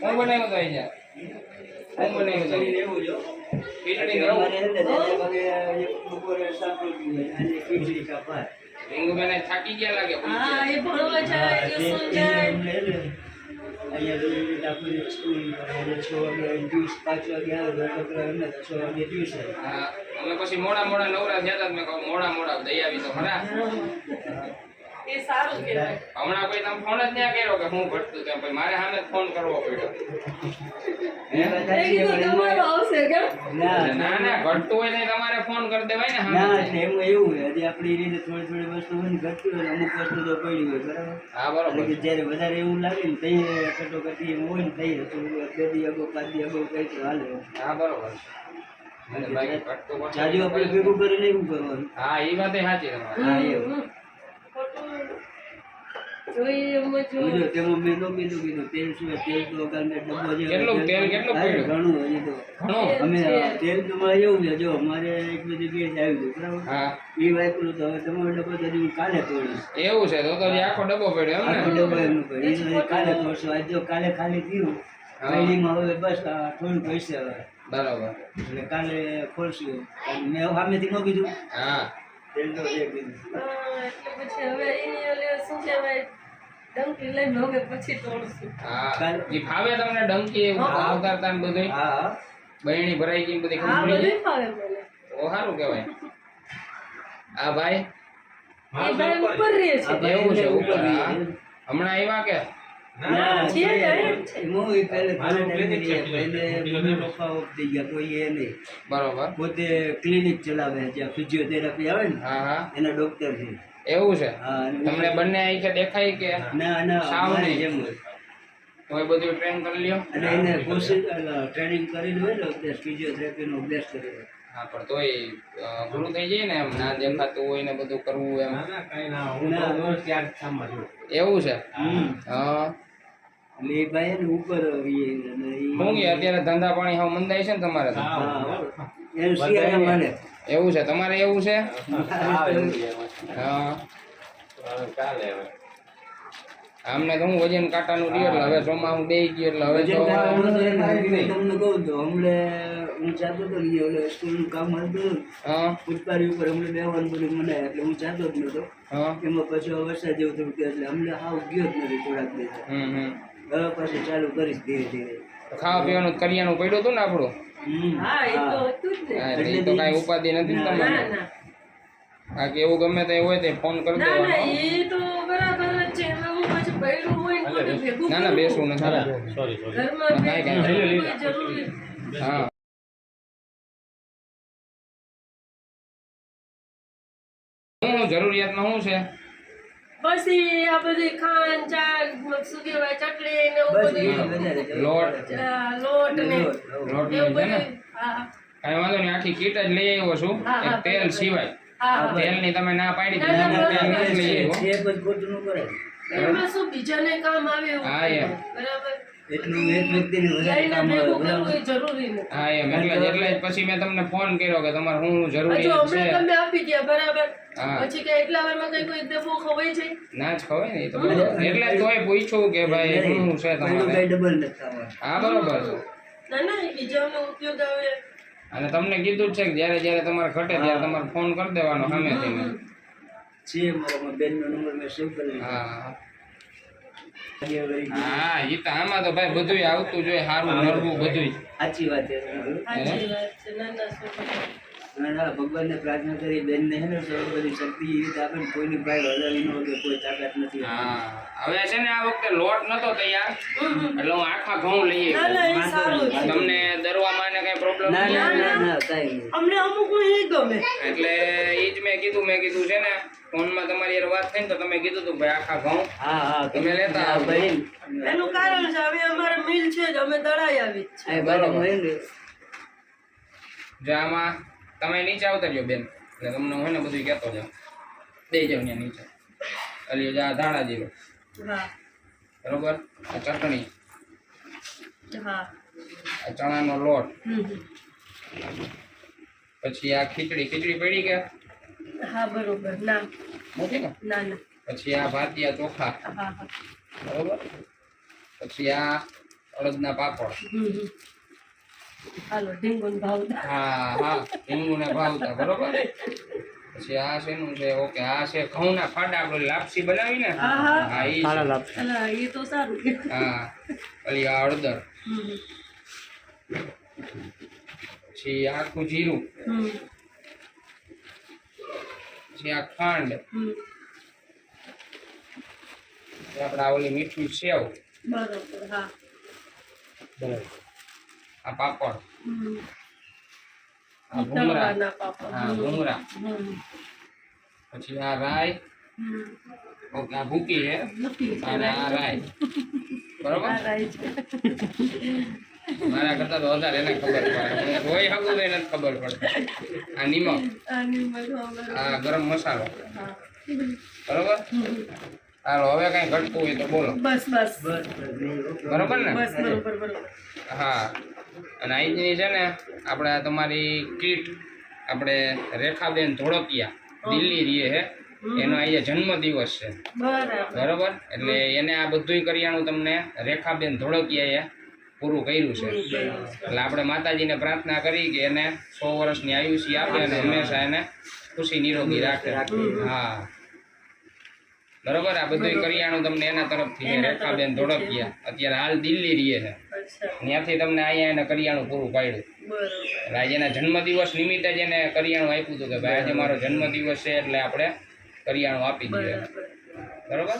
કોણ બનાવ્યો તો અહીંયા? કોણ બનાવ્યો તો એવું જો થાકી ગયા લાગે હા એ ભણવા જાય ટ્યુશન જાય અહીંયા આપણે સ્કૂલ છ વાગે ટ્યુશન પાંચ વાગે આવે છોકરા એમને છ વાગે ટ્યુશન હા અમે પછી મોડા મોડા નવરા થયા હતા મેં કહું મોડા મોડા દઈ આવી તો ખરા. સારું કહેવાય. હમણાં કોઈ તમે ફોન જ ત્યાં કર્યો કે હું ઘટતું તેમ પછી મારે સામે ફોન કરવો પડ્યો. એ વાત એ સાચી કીધું પણ તમારો એમાં- આવશે કેમ ના ના ના ઘટતું હોય ને તમારે ફોન કરી દેવાય ને ના એમાં એવું હોય હજી આપણી રીતે થોડી થોડી વસ્તુ હોય ને ઘટતી હોય અમુક વસ્તુ તો પડી હોય બરાબર? હા બરોબર. જ્યારે વધારે એવું લાગે ને તઈ કટોકટી એમ હોય ને તઈ તો બે દી અગો પાંચ દી અગો કઈ તો હાલે. હા બરોબર. જાજુ આપણે ભેગું કરીને એવું કરવાનું. હા એ વાત સાચી તમારી હા એવું ખોટું જોઈએ એમ જ જોઈએ. બીજું તેમાં મેં તો કીધું કીધું તેલ શું હોય, તેલ તો અગાઉ મેં ડબ્બો જે કેટલું તેલ કેટલું હા, પડ્યું? ઘણું ઘણું? અમે તેલ તો એવું છે જો અમારે એક બધી ગેસ આવી ગયું બરાબર? હા. એ વાપરું તો હવે તમારો ડબ્બો તો હું કાલે તોડીશ. એવું છે તો તો આખો ડબ્બો પડ્યો એમ આખો ડબ્બો એમનું પડ્યું. તો કાલે તોડશું. આજ જો કાલે ખાલી થયું. પહેલીમાં હવે બસ આ થોડું પૈસે હવે. બરાબર. એટલે કાલે ખોલશું. મેં સામેથી ન કીધું. હા. તેલ તો એ કીધું. એટલે પછી હવે એની શું કહેવાય? ડંકી લઈ હવે પછી તોડશું. હા. ઈ ભાવે તમને ડંકી એવું કરતા ને બધું હા હા. બહેણી ભરાઈ ગઈ બધી હા ખબર પડી બધું ફાવે મને. તો સારું કહેવાય. આ ભાઈ? એ ભાઈ ઉપર રહે છે. ભાઈ એવું છે ઉપર. હમણાં આવ્યા કે? ના, છે અહીં એ પહેલે ઘણા ટાઈમથી પહેલે પપ્પા off થઈ ગયા કોઈ એ નહીં. બરોબર. પોતે ક્લિનિક ચલાવે જ્યાં ફિઝિયોથેરાપી આવે ને હા હા. એના ડોક્ટર છે. એવું છે? હા તમને બંને આંખે દેખાય કે ના ના. સાવ નહીં. જેમ. તો એ બધું ટ્રેન કરી લ્યો. અને એને કોશિશ ટ્રેનિંગ કરેલું હોય ને અભ્યાસ ફિઝિયોથેરાપીનો અભ્યાસ કરેલો હા પણ તોય પૂરું થઈ જાય ને એમ ના દેખાતું હોય ને બધું કરવું એમ. એવું છે? હા એટલે ભાઈ ઉપર કે અત્યારે ધંધા પાણી હાવ મંદાય છે ને તમારે એવું છે તમારે એવું છે? હા આમને તો હું વજન કાંટાનું રહ્યો એટલે હવે ચોમાસું બે ગયો એટલે હવે તો તમને કહું તો હમણે હું જાતો તો ને ઓલે સ્કૂલનું કામ હતું હા. ઉત્પારી ઉપર હમણે બેવાનું બધું મને એટલે હું જાતો જ નતો. હા. એમાં પછી વરસાદ જેવું થયું કે એટલે હમણે હાવ ગયો જ નથી થોડાક દિવસ. હમ હમ. હવે પાછું ચાલુ કરીશ ધીરે ધીરે. ખાવા પીવાનું કરિયાનું પડ્યું હતું ને આપણું? એટલે તો કાંઈ ઉપાધિ નથી ને તમારે? બાકી એવું ગમે તે હોય તે ફોન કરી દેવાનો. ના ના. બેસવું નથી સોરી જરૂરી. હા. શું જરૂરિયાતમાં શું છે? પછી આ બધી ખાંડ ચા શું કહેવાય ચટણી ને એવું બધું. લોટ. લોટ ને લોટ, લોટ. રોટલી એવું છે ને? હા કાંઈ વાંધો નહીં આખી કીટ જ લઈ આવ્યો છું. તેલ સિવાય. તેલની તમે ના પાડી દીધી. તેલ લઈ છે, આવ્યો. છે પણ ખોટું ન કરાય. એમાં શું બીજાને કામ આવે એવું બરાબર? એટલું એક વ્યક્તિને વધારે કામ આવે ભેગું કરવું બરાબર? એ જરૂરી નથી. હા એમ. એટલે એટલે પછી મેં તમને ફોન કર્યો કે તમારે શું શું છે. હમણાં તમે આપી ગયા બરાબર? પછી કે એટલા વારમાં કઈ કોઈ ડબ્બો ખવાય છે? ના જ ખવાય ને એ એટલે તોય પૂછ્યું કે ભાઈ શું શું છે તમારે? ડબલ નથી હા બરોબર છે. ના ના બીજાનો ઉપયોગ આવે. અને તમને કીધું જ છે કે જ્યારે જ્યારે તમારે ઘટે ત્યારે તમારે ફોન કરી દેવાનો સામે ને. હા એ તો આમાં તો ભાઈ બધુંય આવતું જોઈએ સારું નરવું બધુંય. સાચી વાત છે ભગવાનને પ્રાર્થના કરી બેનને હે ને બધી શક્તિ એ રીતે આપે ને કોઈની ભાઈ હલાવી ન હોય કોઈ તાકાત નથી હવે છે ને આ વખતે લોટ નતો તૈયાર એટલે હું આખા ઘઉં લઈ તમને દરવામાં ને કઈ પ્રોબ્લેમ ના ના ના ના કાંઈ અમને અમુક એ ગમે. એટલે એ જ મેં કીધું મેં કીધું છે ને ફોનમાં તમારી યાર વાત થઈ ને તો તમે કીધું તું ભાઈ આખા ઘઉં હા હા તમે લેતા આવો. ભાઈ એનું કારણ છે હવે અમારે મિલ છે જ અમે દળાઈ આવી જ છે આ બાજુમાં હોય ને જો આમાં તમે નીચે આવતરજો બેન. એટલે તમને હોય ને બધું કહેતો જાઉં. દઈ જાઉં ત્યાં નીચે. અલી જા ધાણા જીરો બરોબર? આ ચટણી. આ ચણાનો લોટ. પછી આ ખીચડી. ખીચડી પડી ગયા હા બરોબર. ના. નથી ને? ના ના. પછી આ ભાતિયા ચોખા. બરોબર? પછી આ અડદના પાપડ. હાલો ઢીંગુન ભાવતા. હા હા રીંગુને ભાવતા બરોબર? પછી આ શેનું છે ઓકે આ છે ઘઉંના ફાડા આપણે લાપસી બનાવી ને હા, હા. હા ઈ કાળા છે. લાપસી એ તો સારું હા ઓલી આ હળદર. પછી આખું જીરું. હમ. પછી આ ખાંડ. હમ. આપણે આ ઓલી મીઠું સેવ. બરોબર હા. બરાબર. આ પાપડ. આ પાપડ. હા. ભૂંગળા. પછી આ રાઈ. ઓકે આ ભૂકી છે. અને આ રાઈ. બરોબર? મારા કરતા તો વધારે એને ખબર પડે. કોઈ જોઈ એને ખબર પડે. આ નિમક. આ ગરમ મસાલો. બરોબર. હાલો હવે કઈ ઘટતું હોય તો બોલો. બસ બસ. બરોબર ને? બસ બરોબર બરોબર. હા. અને અહીંની છે ને આપણે તમારી કીટ આપણે રેખાબેન ધોળકિયા દિલ્હી રહીએ છે એનો અહીંયા જન્મદિવસ છે. બરાબર. એટલે એને આ બધુંય કરિયાણું તમને રેખાબેન ધોળકિયાએ પૂરું કર્યું છે. એટલે આપણે માતાજીને પ્રાર્થના કરી કે એને સો વર્ષની આયુષ્ય આપે અને હંમેશા એને ખુશી નિરોગી રાખે. હા. બરોબર? આ બધું કરિયાણું તમને એના તરફથી રેખાબેન ધોળકિયા. અત્યારે હાલ દિલ્હી રહીએ છે. ત્યાંથી તમને અહીંયા એને કરિયાણું પૂરું પાડ્યું. એટલે આજે એના જન્મદિવસ નિમિત્તે જ એને કરિયાણું આપ્યું હતું કે ભાઈ આજે મારો જન્મદિવસ છે એટલે આપણે કરિયાણું આપી દઈએ બરોબર.